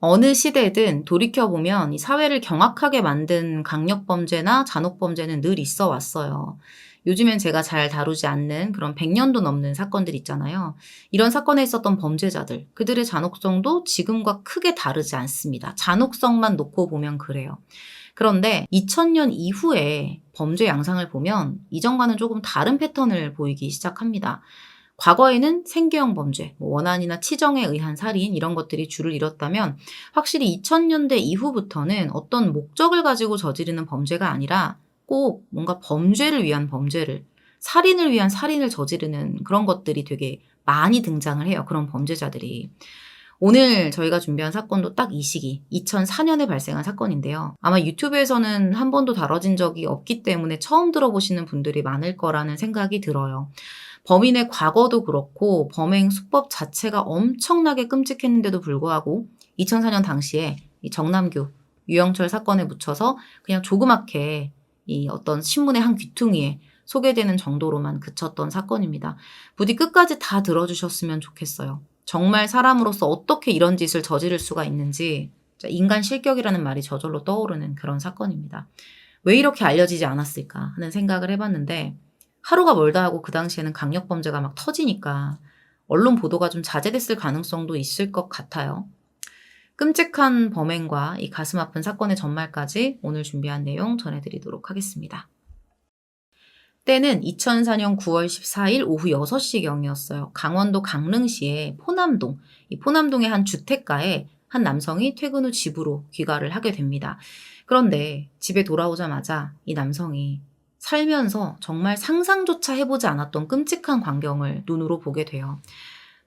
어느 시대든 돌이켜보면 이 사회를 경악하게 만든 강력범죄나 잔혹범죄는 늘 있어 왔어요. 요즘엔 제가 잘 다루지 않는 그런 100년도 넘는 사건들 있잖아요. 이런 사건에 있었던 범죄자들, 그들의 잔혹성도 지금과 크게 다르지 않습니다. 잔혹성만 놓고 보면 그래요. 그런데 2000년 이후에 범죄 양상을 보면 이전과는 조금 다른 패턴을 보이기 시작합니다. 과거에는 생계형 범죄, 뭐 원한이나 치정에 의한 살인 이런 것들이 줄을 이뤘다면 확실히 2000년대 이후부터는 어떤 목적을 가지고 저지르는 범죄가 아니라 꼭 뭔가 범죄를 위한 범죄를 살인을 위한 살인을 저지르는 그런 것들이 되게 많이 등장을 해요. 그런 범죄자들이. 오늘 저희가 준비한 사건도 딱 이 시기, 2004년에 발생한 사건인데요. 아마 유튜브에서는 한 번도 다뤄진 적이 없기 때문에 처음 들어보시는 분들이 많을 거라는 생각이 들어요. 범인의 과거도 그렇고 범행 수법 자체가 엄청나게 끔찍했는데도 불구하고 2004년 당시에 이 정남규 유영철 사건에 묻혀서 그냥 조그맣게 이 어떤 신문의 한 귀퉁이에 소개되는 정도로만 그쳤던 사건입니다. 부디 끝까지 다 들어주셨으면 좋겠어요. 정말 사람으로서 어떻게 이런 짓을 저지를 수가 있는지 인간 실격이라는 말이 저절로 떠오르는 그런 사건입니다. 왜 이렇게 알려지지 않았을까 하는 생각을 해봤는데 하루가 멀다 하고 그 당시에는 강력범죄가 막 터지니까 언론 보도가 좀 자제됐을 가능성도 있을 것 같아요. 끔찍한 범행과 이 가슴 아픈 사건의 전말까지 오늘 준비한 내용 전해드리도록 하겠습니다. 때는 2004년 9월 14일 오후 6시경이었어요. 강원도 강릉시의 포남동, 이 포남동의 한 주택가에 한 남성이 퇴근 후 집으로 귀가를 하게 됩니다. 그런데 집에 돌아오자마자 이 남성이 살면서 정말 상상조차 해보지 않았던 끔찍한 광경을 눈으로 보게 돼요.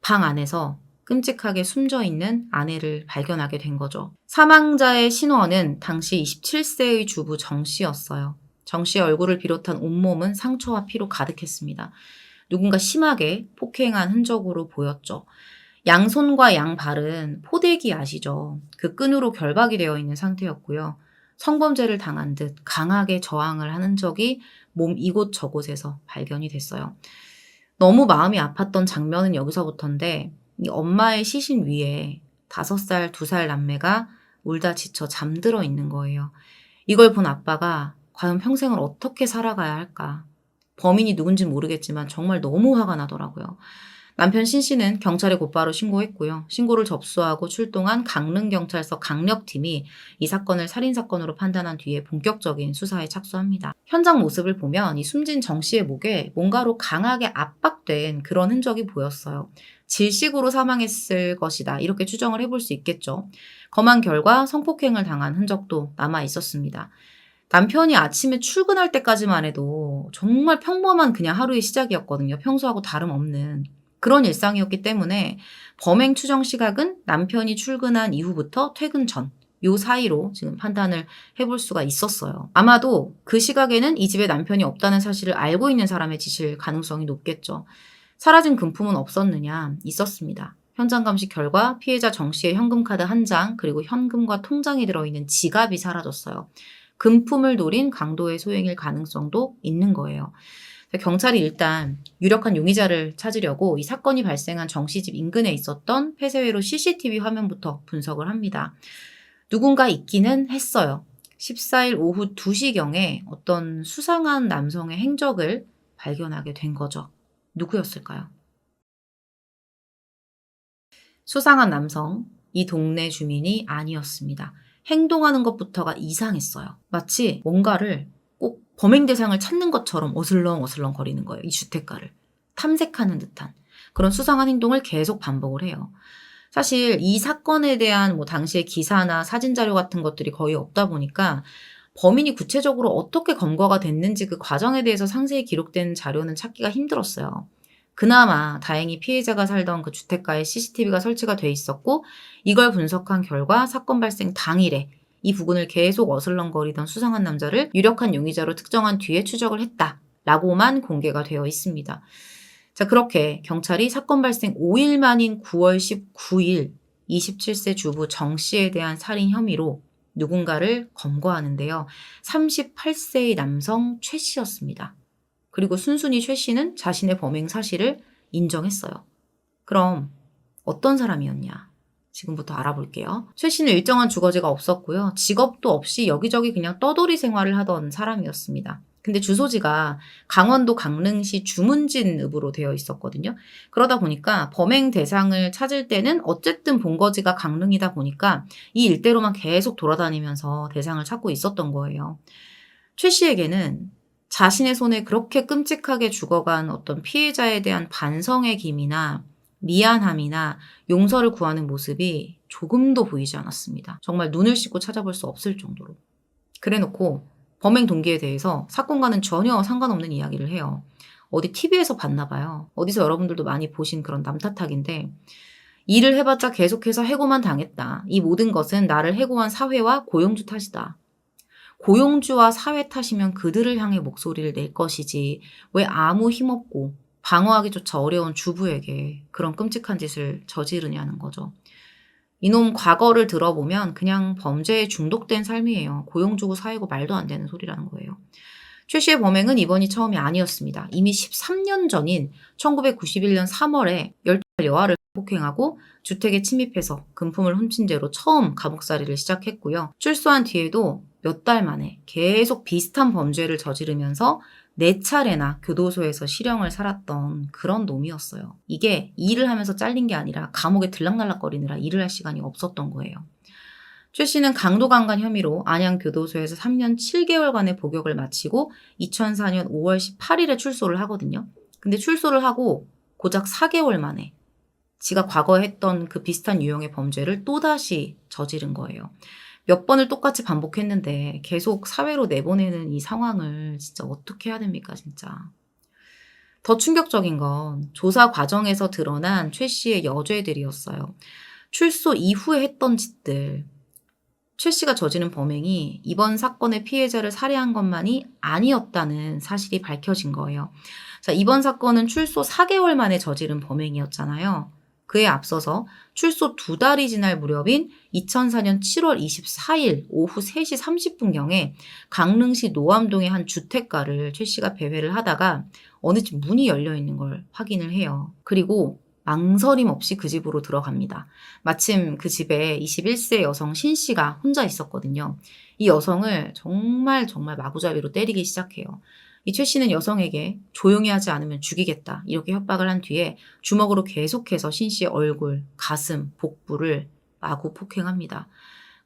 방 안에서 끔찍하게 숨져 있는 아내를 발견하게 된 거죠. 사망자의 신원은 당시 27세의 주부 정 씨였어요. 정 씨의 얼굴을 비롯한 온몸은 상처와 피로 가득했습니다. 누군가 심하게 폭행한 흔적으로 보였죠. 양손과 양발은 포대기 아시죠? 그 끈으로 결박이 되어 있는 상태였고요. 성범죄를 당한 듯 강하게 저항을 하는 적이 몸 이곳 저곳에서 발견이 됐어요. 너무 마음이 아팠던 장면은 여기서부터인데 엄마의 시신 위에 다섯 살, 두 살 남매가 울다 지쳐 잠들어 있는 거예요. 이걸 본 아빠가 과연 평생을 어떻게 살아가야 할까? 범인이 누군지 모르겠지만 정말 너무 화가 나더라고요. 남편 신 씨는 경찰에 곧바로 신고했고요. 신고를 접수하고 출동한 강릉경찰서 강력팀이 이 사건을 살인사건으로 판단한 뒤에 본격적인 수사에 착수합니다. 현장 모습을 보면 이 숨진 정 씨의 목에 뭔가로 강하게 압박된 그런 흔적이 보였어요. 질식으로 사망했을 것이다. 이렇게 추정을 해볼 수 있겠죠. 검안 결과 성폭행을 당한 흔적도 남아 있었습니다. 남편이 아침에 출근할 때까지만 해도 정말 평범한 그냥 하루의 시작이었거든요. 평소하고 다름없는. 그런 일상이었기 때문에 범행 추정 시각은 남편이 출근한 이후부터 퇴근 전, 요 사이로 지금 판단을 해볼 수가 있었어요. 아마도 그 시각에는 이 집에 남편이 없다는 사실을 알고 있는 사람의 짓일 가능성이 높겠죠. 사라진 금품은 없었느냐? 있었습니다. 현장 감식 결과 피해자 정 씨의 현금카드 한 장, 그리고 현금과 통장이 들어있는 지갑이 사라졌어요. 금품을 노린 강도의 소행일 가능성도 있는 거예요. 경찰이 일단 유력한 용의자를 찾으려고 이 사건이 발생한 정씨 집 인근에 있었던 폐쇄회로 CCTV 화면부터 분석을 합니다. 누군가 있기는 했어요. 14일 오후 2시경에 어떤 수상한 남성의 행적을 발견하게 된 거죠. 누구였을까요? 수상한 남성, 이 동네 주민이 아니었습니다. 행동하는 것부터가 이상했어요. 마치 뭔가를 범행 대상을 찾는 것처럼 어슬렁 어슬렁 거리는 거예요. 이 주택가를. 탐색하는 듯한 그런 수상한 행동을 계속 반복을 해요. 사실 이 사건에 대한 뭐 당시의 기사나 사진 자료 같은 것들이 거의 없다 보니까 범인이 구체적으로 어떻게 검거가 됐는지 그 과정에 대해서 상세히 기록된 자료는 찾기가 힘들었어요. 그나마 다행히 피해자가 살던 그 주택가에 CCTV가 설치가 돼 있었고 이걸 분석한 결과 사건 발생 당일에 이 부근을 계속 어슬렁거리던 수상한 남자를 유력한 용의자로 특정한 뒤에 추적을 했다 라고만 공개가 되어 있습니다. 자, 그렇게 경찰이 사건 발생 5일 만인 9월 19일 27세 주부 정 씨에 대한 살인 혐의로 누군가를 검거하는데요. 38세의 남성 최 씨였습니다. 그리고 순순히 최 씨는 자신의 범행 사실을 인정했어요. 그럼 어떤 사람이었냐? 지금부터 알아볼게요. 최 씨는 일정한 주거지가 없었고요. 직업도 없이 여기저기 그냥 떠돌이 생활을 하던 사람이었습니다. 근데 주소지가 강원도 강릉시 주문진읍으로 되어 있었거든요. 그러다 보니까 범행 대상을 찾을 때는 어쨌든 본거지가 강릉이다 보니까 이 일대로만 계속 돌아다니면서 대상을 찾고 있었던 거예요. 최 씨에게는 자신의 손에 그렇게 끔찍하게 죽어간 어떤 피해자에 대한 반성의 김이나 미안함이나 용서를 구하는 모습이 조금도 보이지 않았습니다. 정말 눈을 씻고 찾아볼 수 없을 정도로. 그래 놓고 범행 동기에 대해서 사건과는 전혀 상관없는 이야기를 해요. 어디 TV에서 봤나 봐요. 어디서 여러분들도 많이 보신 그런 남탓탁인데 일을 해봤자 계속해서 해고만 당했다. 이 모든 것은 나를 해고한 사회와 고용주 탓이다. 고용주와 사회 탓이면 그들을 향해 목소리를 낼 것이지 왜 아무 힘없고 방어하기조차 어려운 주부에게 그런 끔찍한 짓을 저지르냐는 거죠. 이놈 과거를 들어보면 그냥 범죄에 중독된 삶이에요. 고용주고 사회고 말도 안 되는 소리라는 거예요. 최 씨의 범행은 이번이 처음이 아니었습니다. 이미 13년 전인 1991년 3월에 12살 여아를 폭행하고 주택에 침입해서 금품을 훔친 죄로 처음 감옥살이를 시작했고요. 출소한 뒤에도 몇 달 만에 계속 비슷한 범죄를 저지르면서 네 차례나 교도소에서 실형을 살았던 그런 놈이었어요. 이게 일을 하면서 잘린 게 아니라 감옥에 들락날락거리느라 일을 할 시간이 없었던 거예요. 최 씨는 강도강간 혐의로 안양교도소에서 3년 7개월간의 복역을 마치고 2004년 5월 18일에 출소를 하거든요. 근데 출소를 하고 고작 4개월 만에 지가 과거에 했던 그 비슷한 유형의 범죄를 또다시 저지른 거예요. 몇 번을 똑같이 반복했는데 계속 사회로 내보내는 이 상황을 진짜 어떻게 해야 됩니까, 진짜. 더 충격적인 건 조사 과정에서 드러난 최 씨의 여죄들이었어요. 출소 이후에 했던 짓들. 최 씨가 저지른 범행이 이번 사건의 피해자를 살해한 것만이 아니었다는 사실이 밝혀진 거예요. 자, 이번 사건은 출소 4개월 만에 저지른 범행이었잖아요. 그에 앞서서 출소 두 달이 지날 무렵인 2004년 7월 24일 오후 3시 30분경에 강릉시 노암동의 한 주택가를 최 씨가 배회를 하다가 어느 집 문이 열려 있는 걸 확인을 해요. 그리고 망설임 없이 그 집으로 들어갑니다. 마침 그 집에 21세 여성 신 씨가 혼자 있었거든요. 이 여성을 정말 정말 마구잡이로 때리기 시작해요. 이 최 씨는 여성에게 조용히 하지 않으면 죽이겠다 이렇게 협박을 한 뒤에 주먹으로 계속해서 신 씨의 얼굴, 가슴, 복부를 마구 폭행합니다.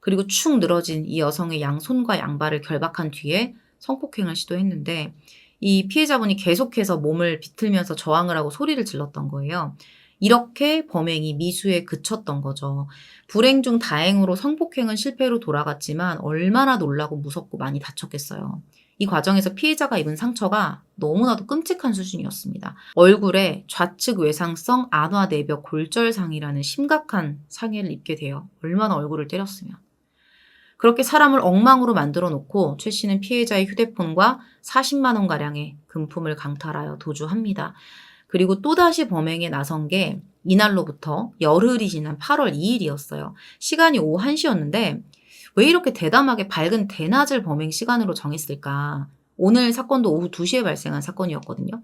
그리고 축 늘어진 이 여성의 양손과 양발을 결박한 뒤에 성폭행을 시도했는데 이 피해자분이 계속해서 몸을 비틀면서 저항을 하고 소리를 질렀던 거예요. 이렇게 범행이 미수에 그쳤던 거죠. 불행 중 다행으로 성폭행은 실패로 돌아갔지만 얼마나 놀라고 무섭고 많이 다쳤겠어요. 이 과정에서 피해자가 입은 상처가 너무나도 끔찍한 수준이었습니다. 얼굴에 좌측 외상성 안화 내벽 골절상이라는 심각한 상해를 입게 돼요. 얼마나 얼굴을 때렸으면. 그렇게 사람을 엉망으로 만들어 놓고 최 씨는 피해자의 휴대폰과 40만 원가량의 금품을 강탈하여 도주합니다. 그리고 또다시 범행에 나선 게 이날로부터 열흘이 지난 8월 2일이었어요. 시간이 오후 1시였는데 왜 이렇게 대담하게 밝은 대낮을 범행 시간으로 정했을까? 오늘 사건도 오후 2시에 발생한 사건이었거든요.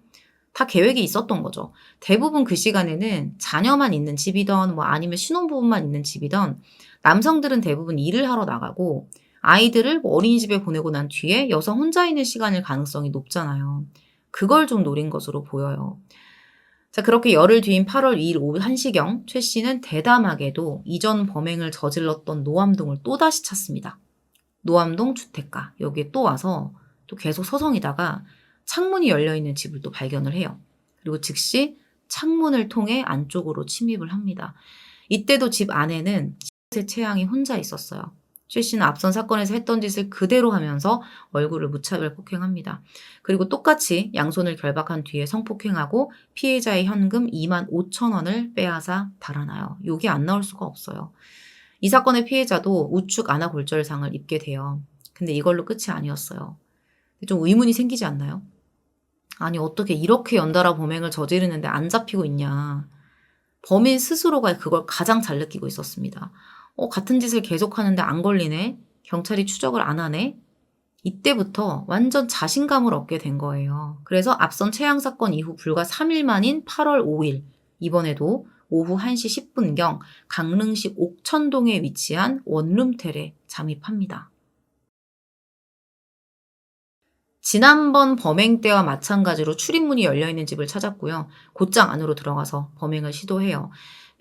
다 계획이 있었던 거죠. 대부분 그 시간에는 자녀만 있는 집이던 뭐 아니면 신혼부부만 있는 집이던 남성들은 대부분 일을 하러 나가고 아이들을 뭐 어린이집에 보내고 난 뒤에 여성 혼자 있는 시간일 가능성이 높잖아요. 그걸 좀 노린 것으로 보여요. 자, 그렇게 열흘 뒤인 8월 2일 오후 1시경 최 씨는 대담하게도 이전 범행을 저질렀던 노암동을 또다시 찾습니다. 노암동 주택가. 여기에 또 와서 또 계속 서성이다가 창문이 열려있는 집을 또 발견을 해요. 그리고 즉시 창문을 통해 안쪽으로 침입을 합니다. 이때도 집 안에는 의 채양이 혼자 있었어요. 최 씨는 앞선 사건에서 했던 짓을 그대로 하면서 얼굴을 무차별 폭행합니다. 그리고 똑같이 양손을 결박한 뒤에 성폭행하고 피해자의 현금 2만 5천 원을 빼앗아 달아나요. 욕이 안 나올 수가 없어요. 이 사건의 피해자도 우측 안아 골절상을 입게 돼요. 근데 이걸로 끝이 아니었어요. 좀 의문이 생기지 않나요? 아니 어떻게 이렇게 연달아 범행을 저지르는데 안 잡히고 있냐. 범인 스스로가 그걸 가장 잘 느끼고 있었습니다. 어, 같은 짓을 계속하는데 안 걸리네? 경찰이 추적을 안 하네? 이때부터 완전 자신감을 얻게 된 거예요. 그래서 앞선 최양 사건 이후 불과 3일 만인 8월 5일, 이번에도 오후 1시 10분경 강릉시 옥천동에 위치한 원룸텔에 잠입합니다. 지난번 범행 때와 마찬가지로 출입문이 열려있는 집을 찾았고요. 곧장 안으로 들어가서 범행을 시도해요.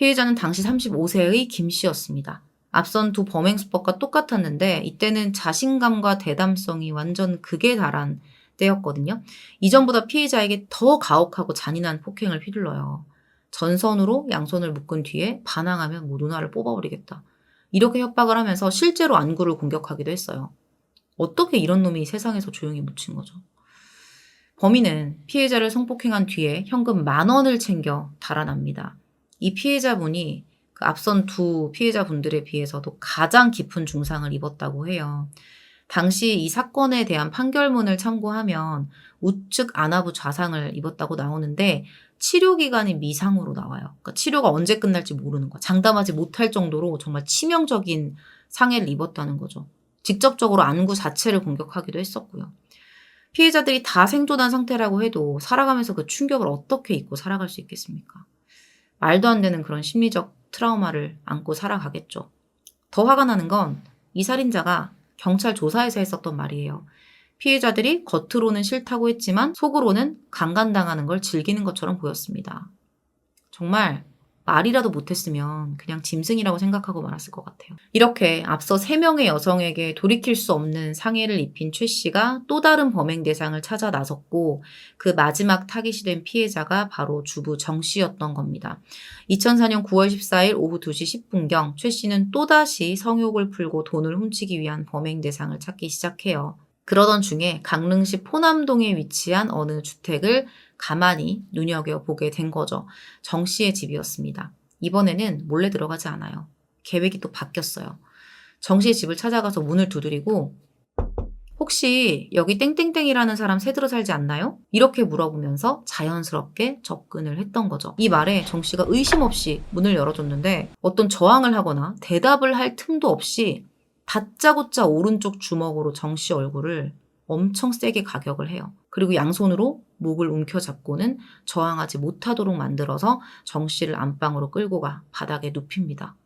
피해자는 당시 35세의 김 씨였습니다. 앞선 두 범행 수법과 똑같았는데 이때는 자신감과 대담성이 완전 극에 달한 때였거든요. 이전보다 피해자에게 더 가혹하고 잔인한 폭행을 휘둘러요. 전선으로 양손을 묶은 뒤에 반항하면 뭐 누나를 뽑아버리겠다. 이렇게 협박을 하면서 실제로 안구를 공격하기도 했어요. 어떻게 이런 놈이 세상에서 조용히 묻힌 거죠? 범인은 피해자를 성폭행한 뒤에 현금 만 원을 챙겨 달아납니다. 이 피해자분이 그 앞선 두 피해자분들에 비해서도 가장 깊은 중상을 입었다고 해요. 당시 이 사건에 대한 판결문을 참고하면 우측 안하부 좌상을 입었다고 나오는데 치료 기간이 미상으로 나와요. 그러니까 치료가 언제 끝날지 모르는 거. 장담하지 못할 정도로 정말 치명적인 상해를 입었다는 거죠. 직접적으로 안구 자체를 공격하기도 했었고요. 피해자들이 다 생존한 상태라고 해도 살아가면서 그 충격을 어떻게 잊고 살아갈 수 있겠습니까? 말도 안 되는 그런 심리적 트라우마를 안고 살아가겠죠. 더 화가 나는 건 이 살인자가 경찰 조사에서 했었던 말이에요. 피해자들이 겉으로는 싫다고 했지만 속으로는 강간당하는 걸 즐기는 것처럼 보였습니다. 정말 말이라도 못했으면 그냥 짐승이라고 생각하고 말았을 것 같아요. 이렇게 앞서 3명의 여성에게 돌이킬 수 없는 상해를 입힌 최 씨가 또 다른 범행 대상을 찾아 나섰고 그 마지막 타깃이 된 피해자가 바로 주부 정 씨였던 겁니다. 2004년 9월 14일 오후 2시 10분경 최 씨는 또다시 성욕을 풀고 돈을 훔치기 위한 범행 대상을 찾기 시작해요. 그러던 중에 강릉시 포남동에 위치한 어느 주택을 가만히 눈여겨보게 된 거죠. 정 씨의 집이었습니다. 이번에는 몰래 들어가지 않아요. 계획이 또 바뀌었어요. 정 씨의 집을 찾아가서 문을 두드리고 혹시 여기 땡땡땡이라는 사람 새 들어 살지 않나요? 이렇게 물어보면서 자연스럽게 접근을 했던 거죠. 이 말에 정 씨가 의심 없이 문을 열어줬는데 어떤 저항을 하거나 대답을 할 틈도 없이 다짜고짜 오른쪽 주먹으로 정 씨 얼굴을 엄청 세게 가격을 해요. 그리고 양손으로 목을 움켜잡고는 저항하지 못하도록 만들어서 정 씨를 안방으로 끌고 가 바닥에 눕힙니다.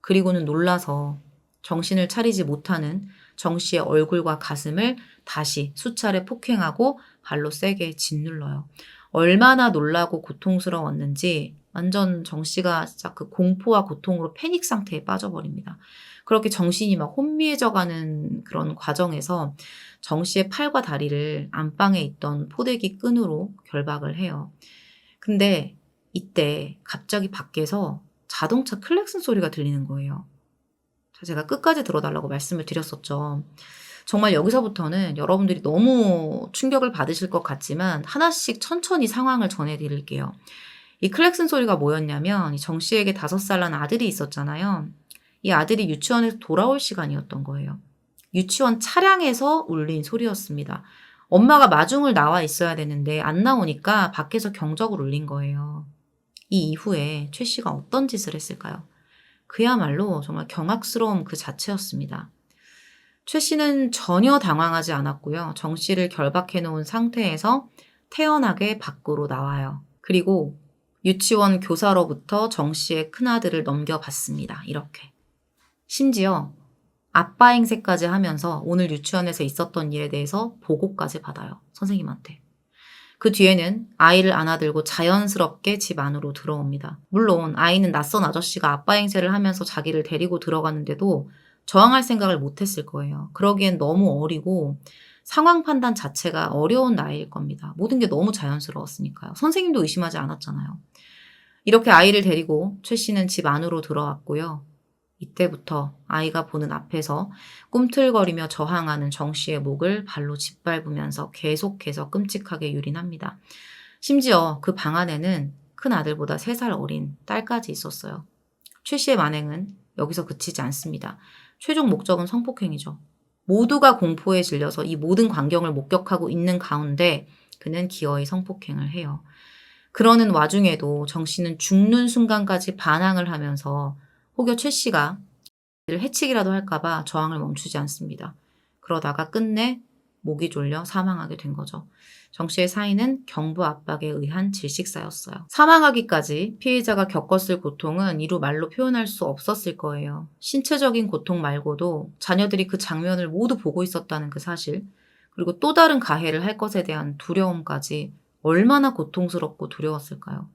그리고는 놀라서 정신을 차리지 못하는 정 씨의 얼굴과 가슴을 다시 수차례 폭행하고 발로 세게 짓눌러요. 얼마나 놀라고 고통스러웠는지 완전 정 씨가 진짜 그 공포와 고통으로 패닉 상태에 빠져버립니다. 그렇게 정신이 막 혼미해져 가는 그런 과정에서 정 씨의 팔과 다리를 안방에 있던 포대기 끈으로 결박을 해요. 근데 이때 갑자기 밖에서 자동차 클렉슨 소리가 들리는 거예요. 제가 끝까지 들어달라고 말씀을 드렸었죠. 정말 여기서부터는 여러분들이 너무 충격을 받으실 것 같지만 하나씩 천천히 상황을 전해드릴게요. 이 클렉슨 소리가 뭐였냐면 정 씨에게 다섯 살 난 아들이 있었잖아요. 이 아들이 유치원에서 돌아올 시간이었던 거예요. 유치원 차량에서 울린 소리였습니다. 엄마가 마중을 나와 있어야 되는데 안 나오니까 밖에서 경적을 울린 거예요. 이 이후에 최 씨가 어떤 짓을 했을까요? 그야말로 정말 경악스러움 그 자체였습니다. 최 씨는 전혀 당황하지 않았고요. 정 씨를 결박해 놓은 상태에서 태연하게 밖으로 나와요. 그리고 유치원 교사로부터 정 씨의 큰아들을 넘겨받습니다. 이렇게. 심지어 아빠 행세까지 하면서 오늘 유치원에서 있었던 일에 대해서 보고까지 받아요. 선생님한테. 그 뒤에는 아이를 안아들고 자연스럽게 집 안으로 들어옵니다. 물론 아이는 낯선 아저씨가 아빠 행세를 하면서 자기를 데리고 들어갔는데도 저항할 생각을 못했을 거예요. 그러기엔 너무 어리고 상황 판단 자체가 어려운 나이일 겁니다. 모든 게 너무 자연스러웠으니까요. 선생님도 의심하지 않았잖아요. 이렇게 아이를 데리고 최 씨는 집 안으로 들어왔고요. 이때부터 아이가 보는 앞에서 꿈틀거리며 저항하는 정 씨의 목을 발로 짓밟으면서 계속해서 끔찍하게 유린합니다. 심지어 그 방 안에는 큰 아들보다 3살 어린 딸까지 있었어요. 최 씨의 만행은 여기서 그치지 않습니다. 최종 목적은 성폭행이죠. 모두가 공포에 질려서 이 모든 광경을 목격하고 있는 가운데 그는 기어이 성폭행을 해요. 그러는 와중에도 정 씨는 죽는 순간까지 반항을 하면서 혹여 최 씨가 해치기라도 할까봐 저항을 멈추지 않습니다. 그러다가 끝내 목이 졸려 사망하게 된 거죠. 정 씨의 사인은 경부 압박에 의한 질식사였어요. 사망하기까지 피해자가 겪었을 고통은 이루 말로 표현할 수 없었을 거예요. 신체적인 고통 말고도 자녀들이 그 장면을 모두 보고 있었다는 그 사실, 그리고 또 다른 가해를 할 것에 대한 두려움까지 얼마나 고통스럽고 두려웠을까요?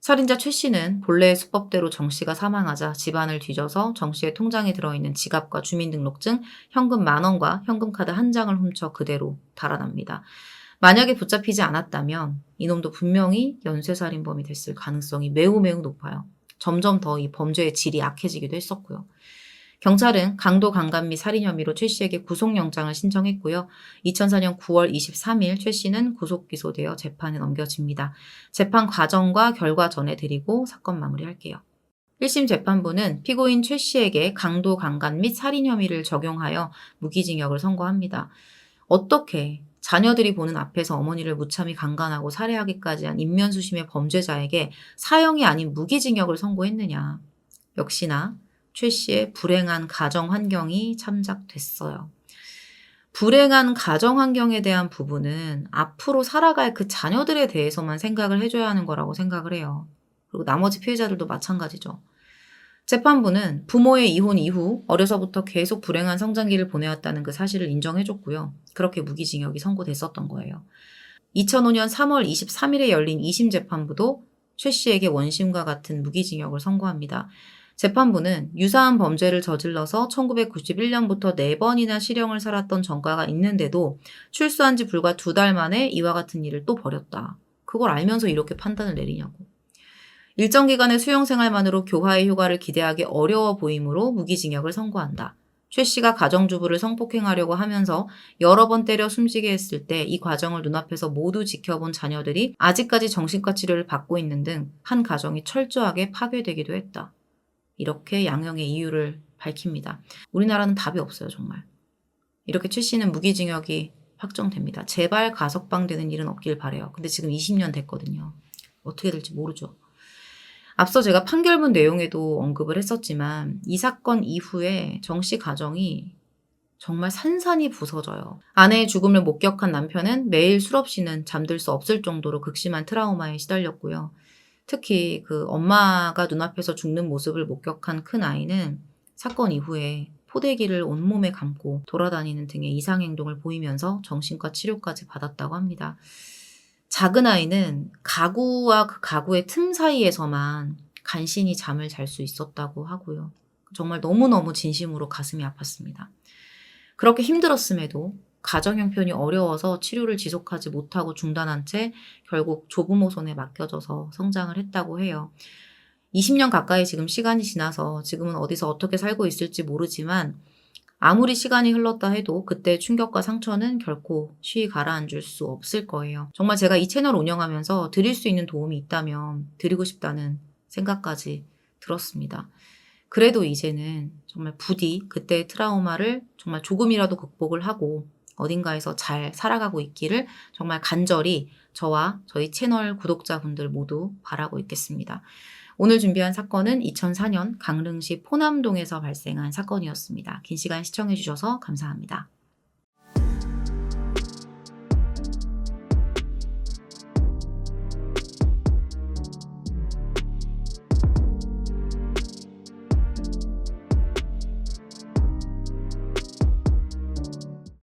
살인자 최 씨는 본래의 수법대로 정 씨가 사망하자 집안을 뒤져서 정 씨의 통장에 들어있는 지갑과 주민등록증, 현금 만 원과 현금카드 한 장을 훔쳐 그대로 달아납니다. 만약에 붙잡히지 않았다면 이놈도 분명히 연쇄살인범이 됐을 가능성이 매우 매우 높아요. 점점 더 이 범죄의 질이 악해지기도 했었고요. 경찰은 강도 강간 및 살인 혐의로 최 씨에게 구속영장을 신청했고요. 2004년 9월 23일 최 씨는 구속 기소되어 재판에 넘겨집니다. 재판 과정과 결과 전해드리고 사건 마무리할게요. 1심 재판부는 피고인 최 씨에게 강도 강간 및 살인 혐의를 적용하여 무기징역을 선고합니다. 어떻게 자녀들이 보는 앞에서 어머니를 무참히 강간하고 살해하기까지 한 인면수심의 범죄자에게 사형이 아닌 무기징역을 선고했느냐. 역시나 최 씨의 불행한 가정 환경이 참작됐어요. 불행한 가정 환경에 대한 부분은 앞으로 살아갈 그 자녀들에 대해서만 생각을 해줘야 하는 거라고 생각을 해요. 그리고 나머지 피해자들도 마찬가지죠. 재판부는 부모의 이혼 이후 어려서부터 계속 불행한 성장기를 보내왔다는 그 사실을 인정해줬고요. 그렇게 무기징역이 선고됐었던 거예요. 2005년 3월 23일에 열린 2심 재판부도 최 씨에게 원심과 같은 무기징역을 선고합니다. 재판부는 유사한 범죄를 저질러서 1991년부터 4번이나 실형을 살았던 전과가 있는데도 출소한 지 불과 두 달 만에 이와 같은 일을 또 벌였다. 그걸 알면서 이렇게 판단을 내리냐고. 일정 기간의 수용 생활만으로 교화의 효과를 기대하기 어려워 보이므로 무기징역을 선고한다. 최 씨가 가정주부를 성폭행하려고 하면서 여러 번 때려 숨지게 했을 때 이 과정을 눈앞에서 모두 지켜본 자녀들이 아직까지 정신과 치료를 받고 있는 등 한 가정이 철저하게 파괴되기도 했다. 이렇게 양형의 이유를 밝힙니다. 우리나라는 답이 없어요, 정말. 이렇게 최 씨는 무기징역이 확정됩니다. 제발 가석방 되는 일은 없길 바래요. 근데 지금 20년 됐거든요. 어떻게 될지 모르죠. 앞서 제가 판결문 내용에도 언급을 했었지만 이 사건 이후에 정 씨 가정이 정말 산산이 부서져요. 아내의 죽음을 목격한 남편은 매일 술 없이는 잠들 수 없을 정도로 극심한 트라우마에 시달렸고요. 특히 그 엄마가 눈앞에서 죽는 모습을 목격한 큰 아이는 사건 이후에 포대기를 온몸에 감고 돌아다니는 등의 이상 행동을 보이면서 정신과 치료까지 받았다고 합니다. 작은 아이는 가구와 그 가구의 틈 사이에서만 간신히 잠을 잘 수 있었다고 하고요. 정말 너무너무 진심으로 가슴이 아팠습니다. 그렇게 힘들었음에도 가정 형편이 어려워서 치료를 지속하지 못하고 중단한 채 결국 조부모 손에 맡겨져서 성장을 했다고 해요. 20년 가까이 지금 시간이 지나서 지금은 어디서 어떻게 살고 있을지 모르지만 아무리 시간이 흘렀다 해도 그때 충격과 상처는 결코 쉬이 가라앉을 수 없을 거예요. 정말 제가 이 채널 운영하면서 드릴 수 있는 도움이 있다면 드리고 싶다는 생각까지 들었습니다. 그래도 이제는 정말 부디 그때의 트라우마를 정말 조금이라도 극복을 하고 어딘가에서 잘 살아가고 있기를 정말 간절히 저와 저희 채널 구독자분들 모두 바라고 있겠습니다. 오늘 준비한 사건은 2004년 강릉시 포남동에서 발생한 사건이었습니다. 긴 시간 시청해주셔서 감사합니다.